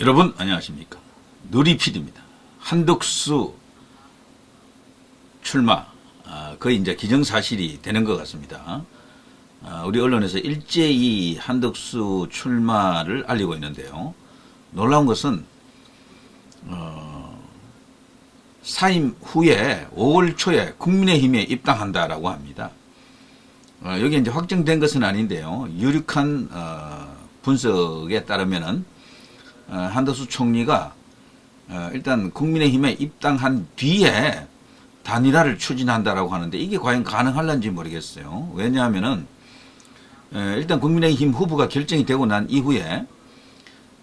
여러분 안녕하십니까 누리피디입니다. 한덕수 출마 아, 거의 이제 기정사실이 되는 것 같습니다. 아, 우리 언론에서 일제히 한덕수 출마를 알리고 있는데요. 놀라운 것은 어, 사임 후에 5월 초에 국민의힘에 입당한다라고 합니다. 어, 여기 이제 확정된 것은 아닌데요. 유력한 어, 분석에 따르면은 어, 한덕수 총리가 어, 일단 국민의힘에 입당한 뒤에 단일화를 추진한다라고 하는데 이게 과연 가능할런지 모르겠어요. 왜냐하면은 에, 일단 국민의힘 후보가 결정이 되고 난 이후에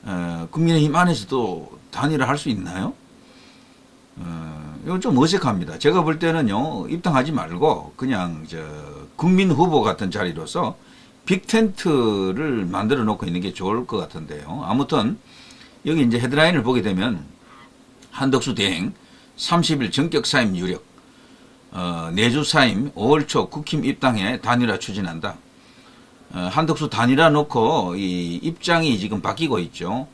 어, 국민의힘 안에서도 단일화 할 수 있나요? 어, 이건 좀 어색합니다. 제가 볼 때는요, 입당하지 말고, 그냥, 저, 국민 후보 같은 자리로서 빅텐트를 만들어 놓고 있는 게 좋을 것 같은데요. 아무튼, 여기 이제 헤드라인을 보게 되면, 한덕수 대행, 30일 전격 사임 유력, 어, 내주 사임 5월 초 국힘 입당에 단일화 추진한다. 어, 한덕수 단일화 놓고 이 입장이 지금 바뀌고 있죠.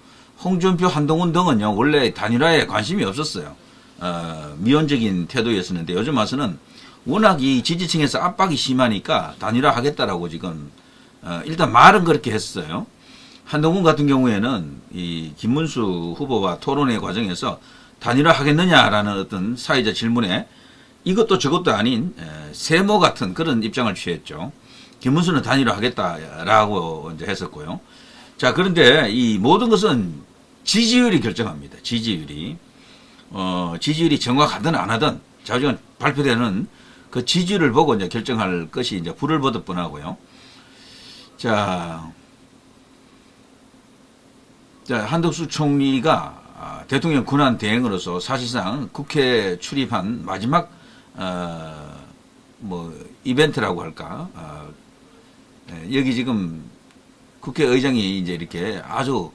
홍준표, 한동훈 등은요 원래 단일화에 관심이 없었어요. 어, 미온적인 태도였었는데 요즘 와서는 워낙 이 지지층에서 압박이 심하니까 단일화 하겠다라고 지금 어, 일단 말은 그렇게 했어요. 한동훈 같은 경우에는 이 김문수 후보와 토론회 과정에서 단일화 하겠느냐라는 어떤 사회자 질문에 이것도 저것도 아닌 에, 세모 같은 그런 입장을 취했죠. 김문수는 단일화 하겠다라고 이제 했었고요. 자, 그런데 이 모든 것은 지지율이 결정합니다. 지지율이. 어, 지지율이 정확하든 안 하든 자주간 발표되는 그 지지율을 보고 이제 결정할 것이 이제 불을 보듯 뻔하고요. 자, 자, 한덕수 총리가 아, 대통령 군한 대행으로서 사실상 국회 출입한 마지막 어, 뭐 이벤트라고 할까? 어, 예, 여기 지금 국회의장이 이제 이렇게 아주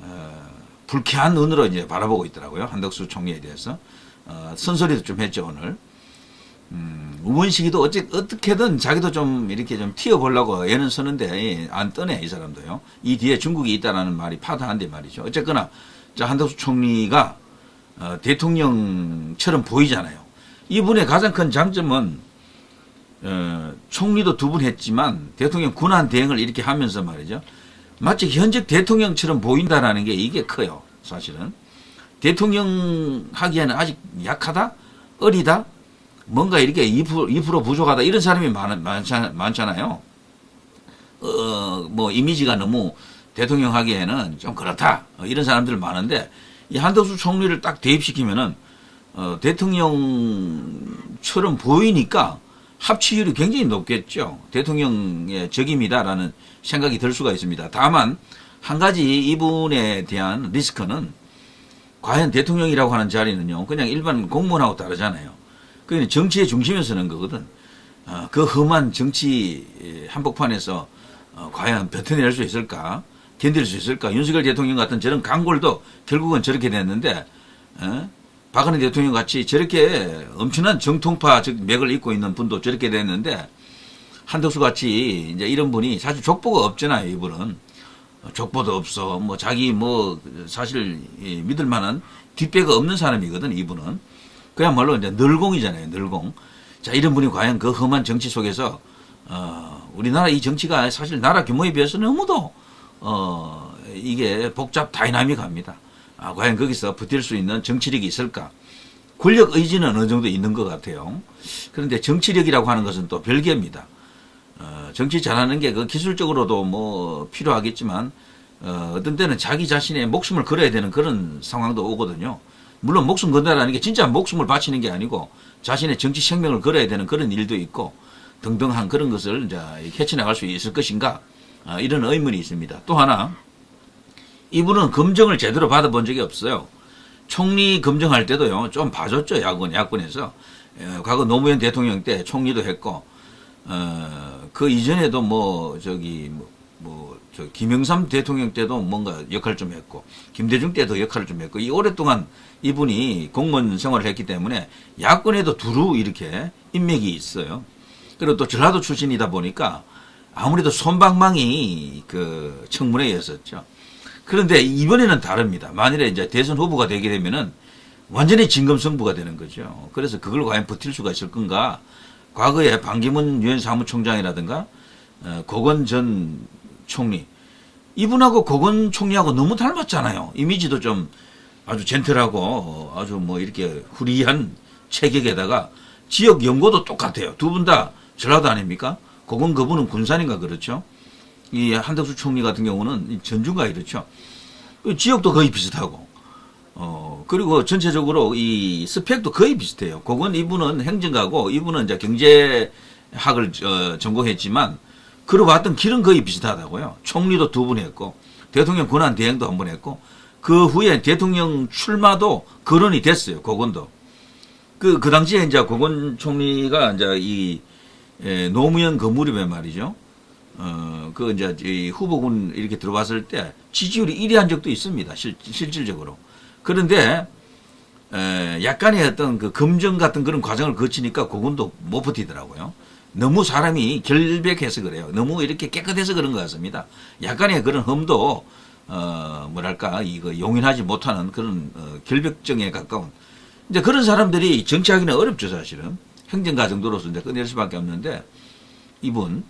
어, 불쾌한 눈으로 이제 바라보고 있더라고요. 한덕수 총리에 대해서. 어, 선소리도 좀 했죠 오늘. 음, 우문식이도 어찌, 어떻게든 자기도 좀 이렇게 좀 튀어보려고 애는 쓰는데 안 떠네 이 사람도요. 이 뒤에 중국이 있다라는 말이 파다한데 말이죠. 어쨌거나 자 한덕수 총리가 어, 대통령처럼 보이잖아요. 이분의 가장 큰 장점은 어, 총리도 두 분 했지만 대통령 군한 대행을 이렇게 하면서 말이죠. 마치 현직 대통령처럼 보인다라는 게 이게 커요. 사실은. 대통령 하기에는 아직 약하다, 어리다, 뭔가 이렇게 2% 2% 부족하다 이런 사람이 많, 많잖, 많잖 아요. 어, 뭐 이미지가 너무 대통령 하기에는 좀 그렇다 어, 이런 사람들 많은데 이 한덕수 총리를 딱 대입시키면은 어, 대통령처럼 보이니까 합치율이 굉장히 높겠죠. 대통령의 적임이다라는 생각이 들 수가 있습니다. 다만 한 가지 이분에 대한 리스크는 과연 대통령이라고 하는 자리는요, 그냥 일반 공무원하고 다르잖아요. 그게 정치의 중심에 서는 거거든. 어, 그 험한 정치 한복판에서 어, 과연 버텨낼 수 있을까? 견딜 수 있을까? 윤석열 대통령 같은 저런 강골도 결국은 저렇게 됐는데, 어? 박근혜 대통령 같이 저렇게 엄청난 정통파 즉 맥을 잇고 있는 분도 저렇게 됐는데 한덕수 같이 이제 이런 분이 사실 족보가 없잖아요 이분은 족보도 없어 뭐 자기 뭐 사실 믿을 만한 뒷배가 없는 사람이거든 이분은 그야말로 이제 널공이잖아요 널공 자 이런 분이 과연 그 험한 정치 속에서 어 우리나라 이 정치가 사실 나라 규모에 비해서 너무도 어 이게 복잡 다이나믹합니다. 아, 과연 거기서 버틸 수 있는 정치력이 있을까? 권력 의지는 어느 정도 있는 것 같아요. 그런데 정치력이라고 하는 것은 또 별개입니다. 어, 정치 잘하는 게 그 기술적으로도 뭐 필요하겠지만 어, 어떤 때는 자기 자신의 목숨을 걸어야 되는 그런 상황도 오거든요. 물론 목숨 건다라는 게 진짜 목숨을 바치는 게 아니고 자신의 정치 생명을 걸어야 되는 그런 일도 있고 등등한 그런 것을 이제 헤쳐나갈 수 있을 것인가 어, 이런 의문이 있습니다. 또 하나 이분은 검증을 제대로 받아본 적이 없어요. 총리 검증할 때도요, 좀 봐줬죠, 야권, 야권에서. 에, 과거 노무현 대통령 때 총리도 했고, 어, 그 이전에도 뭐, 저기, 뭐, 뭐, 저, 김영삼 대통령 때도 뭔가 역할을 좀 했고, 김대중 때도 역할을 좀 했고, 이 오랫동안 이분이 공무원 생활을 했기 때문에 야권에도 두루 이렇게 인맥이 있어요. 그리고 또 전라도 출신이다 보니까 아무래도 손방망이 그 청문회였었죠. 그런데 이번에는 다릅니다. 만일에 이제 대선 후보가 되게 되면은 완전히 진검승부가 되는 거죠. 그래서 그걸 과연 버틸 수가 있을 건가? 과거에 반기문 유엔 사무총장이라든가 어, 고건 전 총리 이분하고 고건 총리하고 너무 닮았잖아요. 이미지도 좀 아주 젠틀하고 어, 아주 뭐 이렇게 후리한 체격에다가 지역 연고도 똑같아요. 두 분 다 전라도 아닙니까? 고건 그분은 군산인가 그렇죠. 이 한덕수 총리 같은 경우는 전주가 이렇죠. 그 지역도 거의 비슷하고 어, 그리고 전체적으로 이 스펙도 거의 비슷해요. 그건 이분은 행정가고 이분은 이제 경제학을 어, 전공했지만 그러봤던 길은 거의 비슷하다고요. 총리도 두 분 했고 대통령 권한 대행도 한 번 했고 그 후에 대통령 출마도 거론이 됐어요. 그건도. 그, 그 당시에 이제 고건 총리가 이제 이 에, 노무현 건물입에 말이죠. 어, 그 이제 이 후보군 이렇게 들어왔을 때 지지율이 1위 한 적도 있습니다. 실, 실질적으로. 그런데 에, 약간의 어떤 그 검증 같은 그런 과정을 거치니까 그분도 못 버티더라고요. 너무 사람이 결백해서 그래요. 너무 이렇게 깨끗해서 그런 것 같습니다. 약간의 그런 험도 어 뭐랄까 이거 용인하지 못하는 그런 어, 결백증에 가까운 이제 그런 사람들이 정치하기는 어렵죠 사실은 행정가 정도로서 이제 꺼낼 수밖에 없는데 이분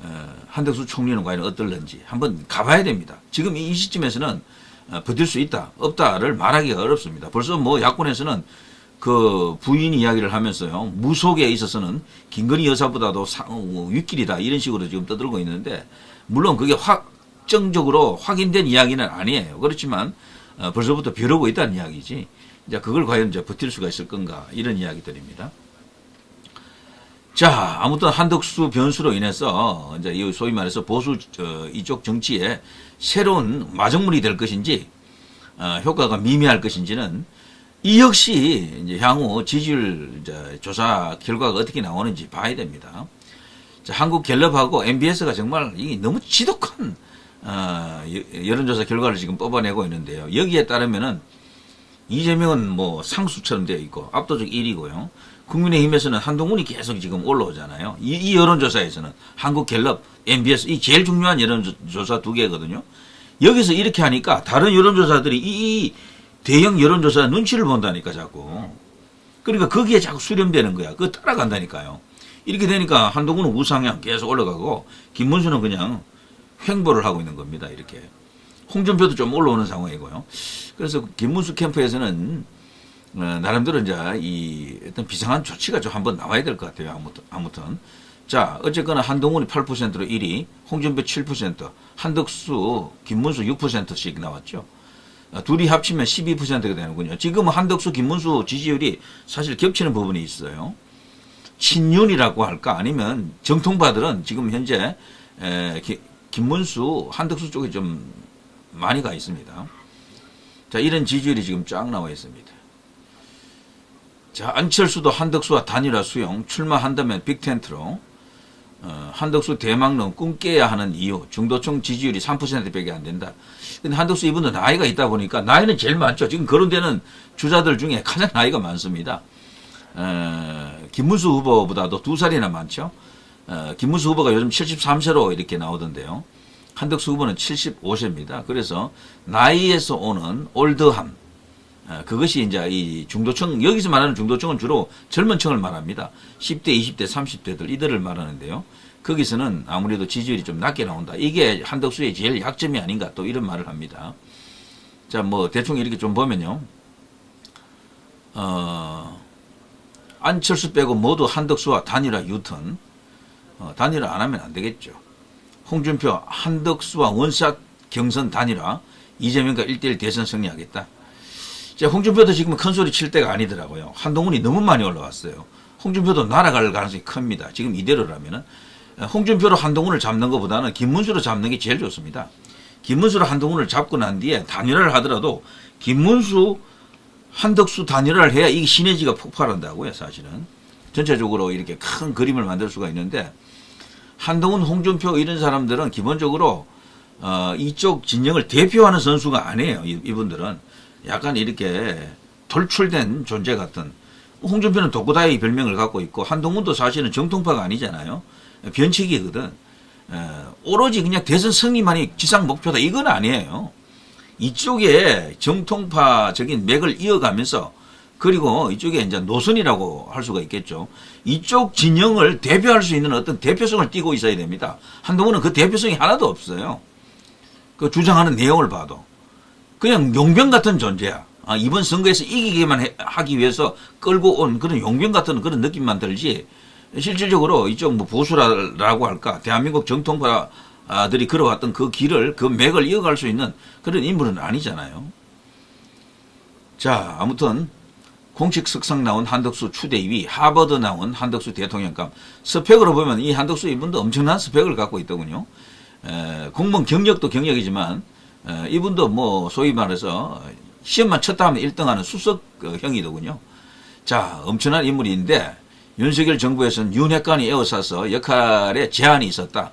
어, 한덕수 총리는 과연 어떨는지 한번 가봐야 됩니다. 지금 이 시점에서는 어, 버틸 수 있다, 없다를 말하기가 어렵습니다. 벌써 뭐 야권에서는 그 부인 이야기를 하면서요, 무속에 있어서는 김건희 여사보다도 상, 어, 윗길이다, 이런 식으로 지금 떠들고 있는데, 물론 그게 확정적으로 확인된 이야기는 아니에요. 그렇지만, 어, 벌써부터 벼르고 있다는 이야기지. 이제 그걸 과연 이제 버틸 수가 있을 건가, 이런 이야기들입니다. 자, 아무튼 한덕수 변수로 인해서 이제 이 소위 말해서 보수 어, 이쪽 정치에 새로운 마정물이 될 것인지 어, 효과가 미미할 것인지는 이 역시 이제 향후 지지율 조사 결과가 어떻게 나오는지 봐야 됩니다. 자, 한국 갤럽하고 MBS가 정말 이 너무 지독한 어, 여- 여론조사 결과를 지금 뽑아내고 있는데요. 여기에 따르면은 이재명은 뭐 상수처럼 되어 있고 압도적 1위고요. 국민의힘에서는 한동훈이 계속 지금 올라오잖아요. 이, 이 여론조사에서는 한국 갤럽, MBS 이 제일 중요한 여론조사 두 개거든요. 여기서 이렇게 하니까 다른 여론조사들이 이, 이 대형 여론조사 눈치를 본다니까 자꾸. 그러니까 거기에 자꾸 수렴되는 거야. 그거 따라간다니까요. 이렇게 되니까 한동훈은 우상향 계속 올라가고 김문수는 그냥 횡보를 하고 있는 겁니다. 이렇게. 홍준표도 좀 올라오는 상황이고요. 그래서 김문수 캠프에서는 어, 나름대로 이제 이 어떤 비상한 조치가 좀 한번 나와야 될 것 같아요. 아무튼, 아무튼. 자, 어쨌거나 한동훈이 8%로 1위, 홍준표 7%, 한덕수, 김문수 6%씩 나왔죠. 어, 둘이 합치면 12%가 되는군요. 지금 한덕수, 김문수 지지율이 사실 겹치는 부분이 있어요. 친윤이라고 할까 아니면 정통파들은 지금 현재 에, 기- 김문수, 한덕수 쪽에 좀 많이 가 있습니다. 자, 이런 지지율이 지금 쫙 나와 있습니다. 자, 안철수도 한덕수와 단일화 수용, 출마한다면 빅텐트로, 어, 한덕수 대망론 꿈깨야 하는 이유, 중도층 지지율이 3%밖에 안 된다. 근데 한덕수 이분도 나이가 있다 보니까, 나이는 제일 많죠. 지금 거론되는 주자들 중에 가장 나이가 많습니다. 어, 김문수 후보보다도 두 살이나 많죠. 어, 김문수 후보가 요즘 73세로 이렇게 나오던데요. 한덕수 후보는 75세입니다. 그래서 나이에서 오는 올드함, 어, 그것이 이제 이 중도층, 여기서 말하는 중도층은 주로 젊은 층을 말합니다. 10대, 20대, 30대들, 이들을 말하는데요. 거기서는 아무래도 지지율이 좀 낮게 나온다. 이게 한덕수의 제일 약점이 아닌가 또 이런 말을 합니다. 자, 뭐, 대충 이렇게 좀 보면요. 어, 안철수 빼고 모두 한덕수와 단일화 유턴. 어, 단일화 안 하면 안 되겠죠. 홍준표, 한덕수와 원샷 경선 단일화. 이재명과 1대1 대선 승리하겠다. 자, 홍준표도 지금 큰 소리 칠 때가 아니더라고요. 한동훈이 너무 많이 올라왔어요. 홍준표도 날아갈 가능성이 큽니다. 지금 이대로라면은. 어, 홍준표로 한동훈을 잡는 것보다는 김문수로 잡는 게 제일 좋습니다. 김문수로 한동훈을 잡고 난 뒤에 단일화를 하더라도 김문수, 한덕수 단일화를 해야 이 시너지가 폭발한다고요, 사실은. 전체적으로 이렇게 큰 그림을 만들 수가 있는데 한동훈, 홍준표 이런 사람들은 기본적으로 어, 이쪽 진영을 대표하는 선수가 아니에요. 이- 이분들은 약간 이렇게 돌출된 존재 같은 홍준표는 독고다이 별명을 갖고 있고 한동훈도 사실은 정통파가 아니잖아요. 변칙이거든. 에, 오로지 그냥 대선 승리만이 지상 목표다 이건 아니에요. 이쪽에 정통파적인 맥을 이어가면서 그리고 이쪽에 이제 노선이라고 할 수가 있겠죠. 이쪽 진영을 대표할 수 있는 어떤 대표성을 띠고 있어야 됩니다. 한동훈은 그 대표성이 하나도 없어요. 그 주장하는 내용을 봐도. 그냥 용병 같은 존재야. 아, 이번 선거에서 이기기만 해- 하기 위해서 끌고 온 그런 용병 같은 그런 느낌만 들지 실질적으로 이쪽 뭐 보수라고 할까 대한민국 정통파들이 걸어왔던 그 길을 그 맥을 이어갈 수 있는 그런 인물은 아니잖아요. 자 아무튼 공식 석상 나온 한덕수 추대위 하버드 나온 한덕수 대통령감 스펙으로 보면 이 한덕수 이분도 엄청난 스펙을 갖고 있더군요. 에, 공무원 경력도 경력이지만 에, 이분도 뭐 소위 말해서 시험만 쳤다 하면 1등하는 수석형이더군요. 자 엄청난 인물인데 윤석열 정부에서는 윤핵관이 에워싸서 역할에 제한이 있었다.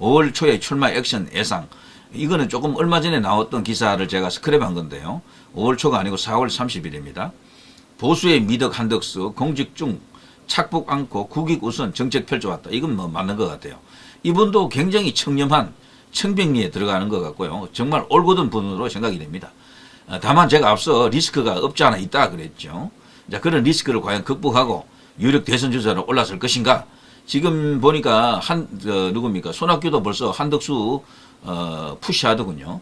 5월 초에 출마 액션 예상. 이거는 조금 얼마 전에 나왔던 기사를 제가 스크랩한 건데요. 5월 초가 아니고 4월 30일입니다. 보수의 미덕 한덕수 공직 중 착복 않고 국익 우선 정책 펼쳐왔다. 이건 뭐 맞는 것 같아요. 이분도 굉장히 청렴한 청백리에 들어가는 것 같고요. 정말 올곧은 분으로 생각이 됩니다. 어, 다만 제가 앞서 리스크가 없지 않아 있다 그랬죠. 자, 그런 리스크를 과연 극복하고 유력 대선 주자로 올라설 것인가? 지금 보니까 한, 어, 누굽니까? 손학규도 벌써 한덕수, 어, 푸시하더군요.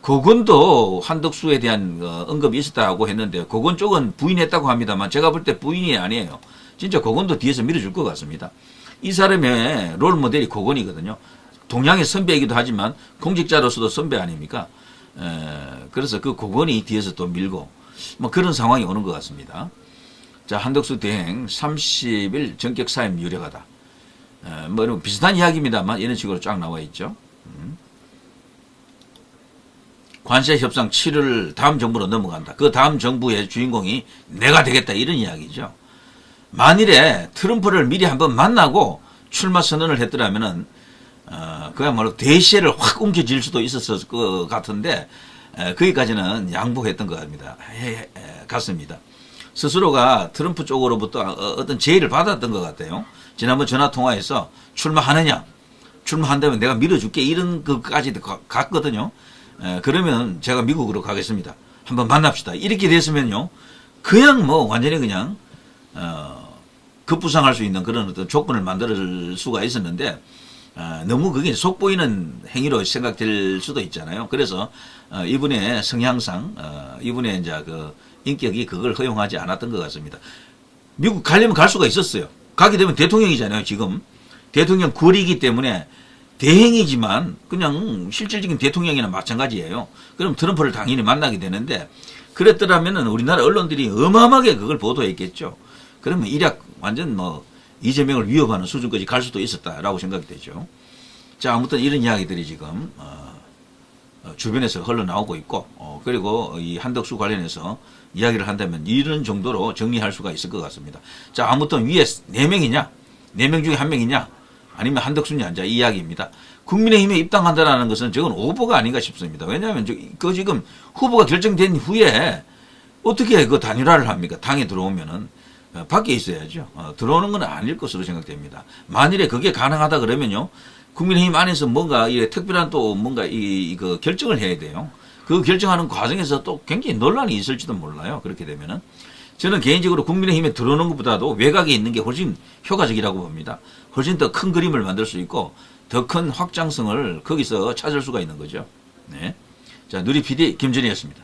고건도 한덕수에 대한 어, 언급이 있었다고 했는데 고건 쪽은 부인했다고 합니다만 제가 볼 때 부인이 아니에요. 진짜 고건도 뒤에서 밀어줄 것 같습니다. 이 사람의 롤 모델이 고건이거든요. 동양의 선배이기도 하지만 공직자로서도 선배 아닙니까? 에, 그래서 그 고건이 뒤에서 또 밀고 뭐 그런 상황이 오는 것 같습니다. 자 한덕수 대행 30일 전격 사임 유력하다. 에, 뭐 이런 비슷한 이야기입니다만 이런 식으로 쫙 나와 있죠. 관세 협상 7월 다음 정부로 넘어간다. 그 다음 정부의 주인공이 내가 되겠다 이런 이야기죠. 만일에 트럼프를 미리 한번 만나고 출마 선언을 했더라면은 어, 그야말로 대시를 확 옮겨질 수도 있었을 것 같은데 에, 거기까지는 양보했던 것 같습니다. 같습니다. 스스로가 트럼프 쪽으로부터 어- 어떤 제의를 받았던 것 같아요. 지난번 전화 통화에서 출마하느냐, 출마한다면 내가 밀어줄게 이런 것까지도 가- 갔거든요. 에, 그러면 제가 미국으로 가겠습니다. 한번 만납시다. 이렇게 됐으면요, 그냥 뭐 완전히 그냥 어, 급부상할 수 있는 그런 어떤 조건을 만들 수가 있었는데 어, 너무 그게 속보이는 행위로 생각될 수도 있잖아요. 그래서 어, 이분의 성향상 어, 이분의 이제 그 인격이 그걸 허용하지 않았던 것 같습니다. 미국 가려면 갈 수가 있었어요. 가게 되면 대통령이잖아요. 지금 대통령 굴이기 때문에 대행이지만 그냥 실질적인 대통령이나 마찬가지예요. 그럼 트럼프를 당연히 만나게 되는데 그랬더라면은 우리나라 언론들이 어마어마하게 그걸 보도했겠죠. 그러면 일약 완전 뭐 이재명을 위협하는 수준까지 갈 수도 있었다라고 생각이 되죠. 자 아무튼 이런 이야기들이 지금 어, 어, 주변에서 흘러나오고 있고 어, 그리고 이 한덕수 관련해서 이야기를 한다면 이런 정도로 정리할 수가 있을 것 같습니다. 자 아무튼 위에 네 명이냐 네명 중에 한 명이냐 아니면 한덕수냐 이제 이 이야기입니다. 국민의힘에 입당한다라는 것은 저건 오보가 아닌가 싶습니다. 왜냐하면 저, 그 지금 후보가 결정된 후에 어떻게 그 단일화를 합니까? 당에 들어오면은 어, 밖에 있어야죠. 어, 들어오는 건 아닐 것으로 생각됩니다. 만일에 그게 가능하다 그러면요, 국민의힘 안에서 뭔가 이 특별한 또 뭔가 이, 이 그 결정을 해야 돼요. 그 결정하는 과정에서 또 굉장히 논란이 있을지도 몰라요. 그렇게 되면은 저는 개인적으로 국민의힘에 들어오는 것보다도 외곽에 있는 게 훨씬 효과적이라고 봅니다. 훨씬 더 큰 그림을 만들 수 있고 더 큰 확장성을 거기서 찾을 수가 있는 거죠. 네. 자, 누리 PD 김준희였습니다.